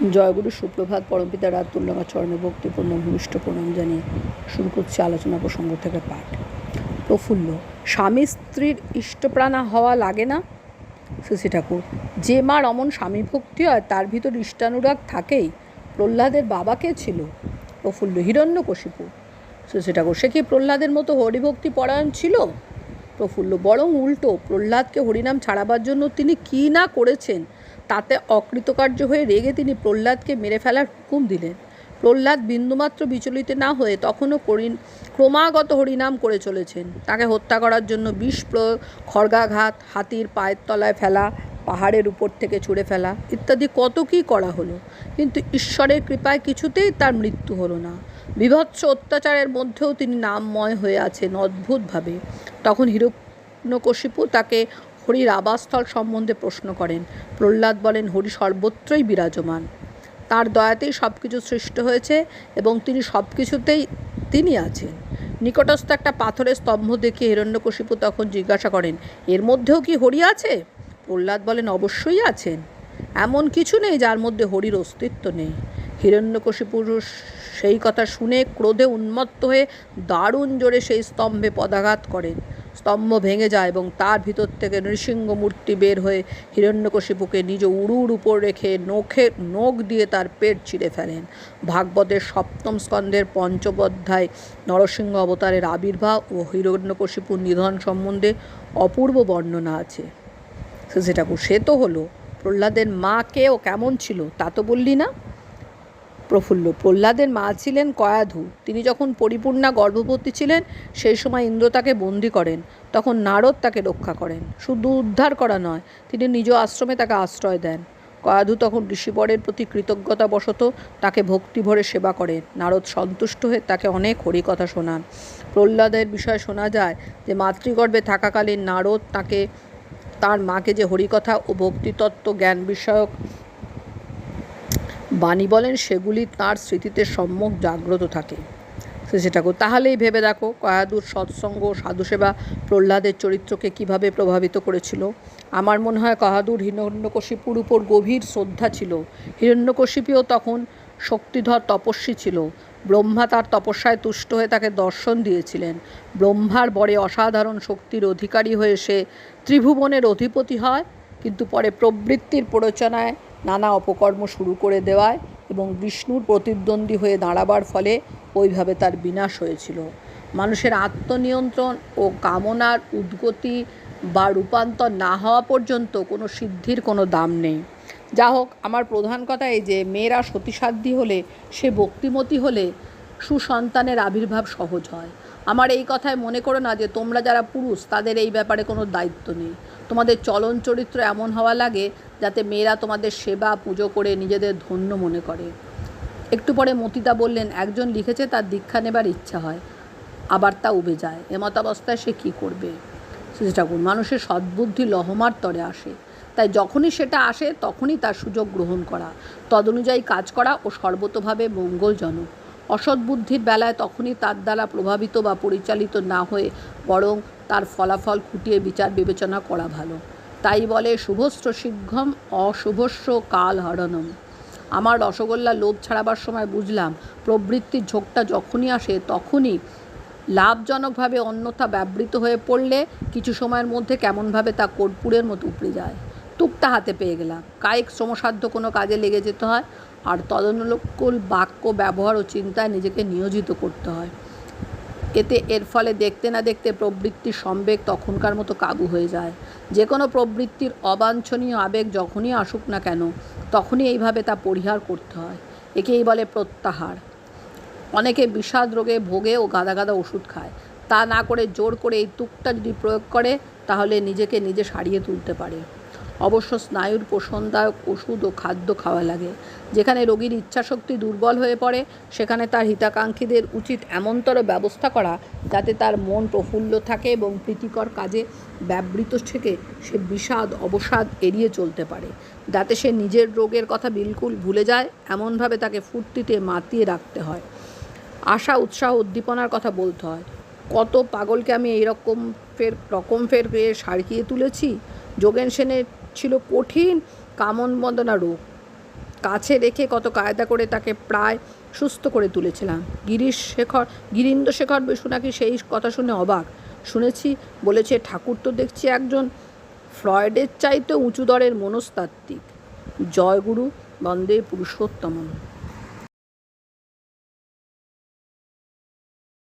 জয়গুরু সুপ্রভাত, পরমপিতা রাতুল্লামা চরণে ভক্তিপূর্ণ ভূমিষ্ঠ প্রণাম জানিয়ে শুরু করছি আলোচনা প্রসঙ্গ থেকে পাঠ। প্রফুল্ল, স্বামী স্ত্রীর ইষ্টপ্রাণা হওয়া লাগে না? শশী ঠাকুর, যে মার অমন স্বামী ভক্তি হয়, তার ভিতর ইষ্টানুরাগ থাকেই। প্রহ্লাদের বাবা কে ছিল? প্রফুল্ল, হিরণ্যকশিপু। শশী ঠাকুর, সে কি প্রহ্লাদের মতো হরিভক্তি পরায়ণ ছিল? প্রফুল্ল, বরং উল্টো, প্রহ্লাদকে হরিনাম ছাড়াবার জন্য তিনি কী না করেছেন? তাতে অকৃতকার্য হয়ে রেগে তিনি প্রহ্লাদকে মেরে ফেলার হুকুম দিলেন। প্রহ্লাদ বিন্দুমাত্র বিচলিত না হয়ে তখনও করিন ক্রমাগত হরিনাম করে চলেছেন। তাকে হত্যা করার জন্য বিষ প্রয়োগ খড়গাঘাত, হাতির পায়ের তলায় ফেলা, পাহাড়ের উপর থেকে ছুঁড়ে ফেলা ইত্যাদি কত কী করা হলো। কিন্তু ঈশ্বরের কৃপায় কিছুতেই তার মৃত্যু হলো না। বিভৎস অত্যাচারের মধ্যেও তিনি নামময় হয়ে আছেন অদ্ভুতভাবে। তখন হিরণ্যকশিপু তাকে হরির আবাসস্থল সম্বন্ধে প্রশ্ন করেন। প্রহ্লাদ বলেন, হরি সর্বত্রই বিরাজমান। তার দয়াতেই সব কিছু সৃষ্ট হয়েছে এবং তিনি সব কিছুতেই তিনি আছেন। নিকটস্থ একটা পাথরের স্তম্ভ দেখে হিরণ্যকশিপু তখন জিজ্ঞাসা করেন, এর মধ্যেও কি হরি আছে? প্রহ্লাদ বলেন, অবশ্যই আছেন। এমন কিছু নেই যার মধ্যে হরির অস্তিত্ব নেই। হিরণ্যকশিপুর সেই কথা শুনে ক্রোধে উন্মত্ত হয়ে দারুণ জোরে সেই স্তম্ভে পদাঘাত করেন। স্তম্ভ ভেঙে যায় এবং তার ভিতর থেকে নৃসিংহ মূর্তি বের হয়ে হিরণ্যকশিপুকে নিজ উড়ুর উপর রেখে নখে নখ দিয়ে তার পেট ছিঁড়ে ফেলেন। ভাগবতের সপ্তম স্কন্ধের পঞ্চম অধ্যায় নরসিংহ অবতারের আবির্ভাব ও হিরণ্যকশিপুর নিধন সম্বন্ধে অপূর্ব বর্ণনা আছে। শশী ঠাকুর সে তো হলো। প্রহ্লাদের মা কেও কেমন ছিল তা তো বললি না? প্রফুল্ল। প্রহ্লাদের মা ছিলেন কয়াধু। তিনি যখন পরিপূর্ণা গর্ভবতী ছিলেন, সেই সময় ইন্দ্র তাকে বন্দি করেন। তখন নারদ তাকে রক্ষা করেন। শুধু উদ্ধার করা নয়, তিনি নিজ আশ্রমে তাকে আশ্রয় দেন। কয়াধু তখন ঋষিবরের প্রতি কৃতজ্ঞতাবশত তাকে ভক্তি ভরে সেবা করেন। নারদ সন্তুষ্ট হয়ে তাকে অনেক হরিকথা শোনান। প্রহ্লাদের বিষয়ে শোনা যায় যে, মাতৃগর্ভে থাকাকালীন নারদ তাকে, তার মাকে যে হরিকথা ও ভক্তিতত্ত্ব জ্ঞান বিষয়ক বাণী বলেন, সেগুলি তার স্মৃতিতে সম্যক জাগ্রত থাকে। শ্রী ঠাকুর তাহলেই ভেবে দেখো, কয়াদুর সৎসঙ্গ সাধুসেবা প্রহ্লাদের চরিত্রকে কীভাবে প্রভাবিত করেছিল। আমার মনে হয় কহাদুর হিরণ্যকশিপুর উপর গভীর শ্রদ্ধা ছিল। হিরণ্যকশিপিও তখন শক্তিধর তপস্বী ছিল। ব্রহ্মা তার তপস্যায় তুষ্ট হয়ে তাকে দর্শন দিয়েছিলেন। ব্রহ্মার বরে অসাধারণ শক্তির অধিকারী হয়ে সে ত্রিভুবনের অধিপতি হয়। কিন্তু পরে প্রবৃত্তির প্ররোচনায় নানা অপকর্ম শুরু করে দেওয়ায় এবং বিষ্ণুর প্রতিদ্বন্দ্বী হয়ে দাঁড়াবার ফলে ওইভাবে তার বিনাশ হয়েছিল। মানুষের আত্মনিয়ন্ত্রণ ও কামনার উদ্গতি বা রূপান্তর না হওয়া পর্যন্ত কোনো সিদ্ধির কোনো দাম নেই। যা হোক আমার প্রধান কথা এই যে, মেয়েরা সতীসাধ্যী হলে, সে ভক্তিমতী হলে সুসন্তানের আবির্ভাব সহজ হয়। আমার এই কথায় মনে করো না যে তোমরা যারা পুরুষ, তাদের এই ব্যাপারে কোনো দায়িত্ব নেই। তোমাদের চলন চরিত্র এমন হওয়া লাগে যাতে মেয়েরা তোমাদের সেবা, পুজো করে নিজেদের ধন্য মনে করে। একটু পরে মতিতা বললেন, একজন লিখেছে, তার দীক্ষা নেবার ইচ্ছা হয়, আবার তা উবে যায়। এমতাবস্থায় সে কী করবে? শ্রী ঠাকুর, মানুষের সদ্বুদ্ধি লহমার তরে আসে। তাই যখনই সেটা আসে, তখনই তার সুযোগ গ্রহণ করা। তদনুযায়ী কাজ করা ও সর্বতোভাবে মঙ্গলজনক। অসৎ বুদ্ধির বেলায় তখনই তার দ্বারা প্রভাবিত বা পরিচালিত না হয়ে বরং তার ফলাফল খুঁটিয়ে বিচার বিবেচনা করা ভালো। তাই বলে শুভস্র শীঘ্রম অশুভস্র কাল হরণম। আমার রসগোল্লা লোভ ছাড়াবার সময় বুঝলাম, প্রবৃত্তির ঝোঁকটা যখনই আসে তখনই লাভজনকভাবে অন্যথা ব্যবহৃত হয়ে পড়লে কিছু সময়ের মধ্যে কেমনভাবে তা কর্পূরের মতো উপড়ে যায়। টুকটা হাতে পেয়ে গেলাম। কায়িক শ্রমসাধ্য কোনো কাজে লেগে যেতে হয় আর তদনুকূল বাক্য, ব্যবহার ও চিন্তায় নিজেকে নিয়োজিত করতে হয়। এতে এর ফলে দেখতে না দেখতে প্রবৃত্তির সম্বেগ তখনকার মতো কাবু হয়ে যায়। যে কোনো প্রবৃত্তির অবাঞ্ছনীয় আবেগ যখনই আসুক না কেন, তখনই এইভাবে তা পরিহার করতে হয়। একেই বলে প্রত্যাহার। অনেকে বিষাদ রোগে ভোগে ও গাদা গাদা ওষুধ খায়। তা না করে জোর করে এই তুকটা যদি প্রয়োগ করে, তাহলে নিজেকে নিজে সারিয়ে তুলতে পারে। অবশ্য স্নায়ুর পোষণদায়ক ওষুধ ও খাদ্য খাওয়া লাগে। যেখানে রোগীর ইচ্ছাশক্তি দুর্বল হয়ে পড়ে, সেখানে তার হিতাকাঙ্ক্ষীদের উচিত এমনতর ব্যবস্থা করা যাতে তার মন প্রফুল্ল থাকে এবং প্রীতিকর কাজে ব্যবৃত থেকে সে বিষাদ, অবসাদ এড়িয়ে চলতে পারে। যাতে সে নিজের রোগের কথা বিলকুল ভুলে যায়, এমনভাবে তাকে ফুর্তিতে মাতিয়ে রাখতে হয়। আশা, উৎসাহ, উদ্দীপনার কথা বলতে হয়। কত পাগলকে আমি এইরকম ফের, রকম ফের পেয়ে সারকিয়ে তুলেছি? যোগেন সেনের ছিল কঠিন কামন বন্দনা রোগ কাছে রেখে কত কায়দা করে তাকে প্রায় সুস্থ করে তুলেছিলাম। গিরিশ শেখর গিরীন্দ্র শেখর বসু নাকি সেই কথা শুনে অবাক। শুনেছি, বলেছে, ঠাকুর তো দেখছি একজন ফ্রয়েডের চাইতে উঁচু দরের মনস্তাত্ত্বিক। জয়গুরু বন্দে পুরুষোত্তমন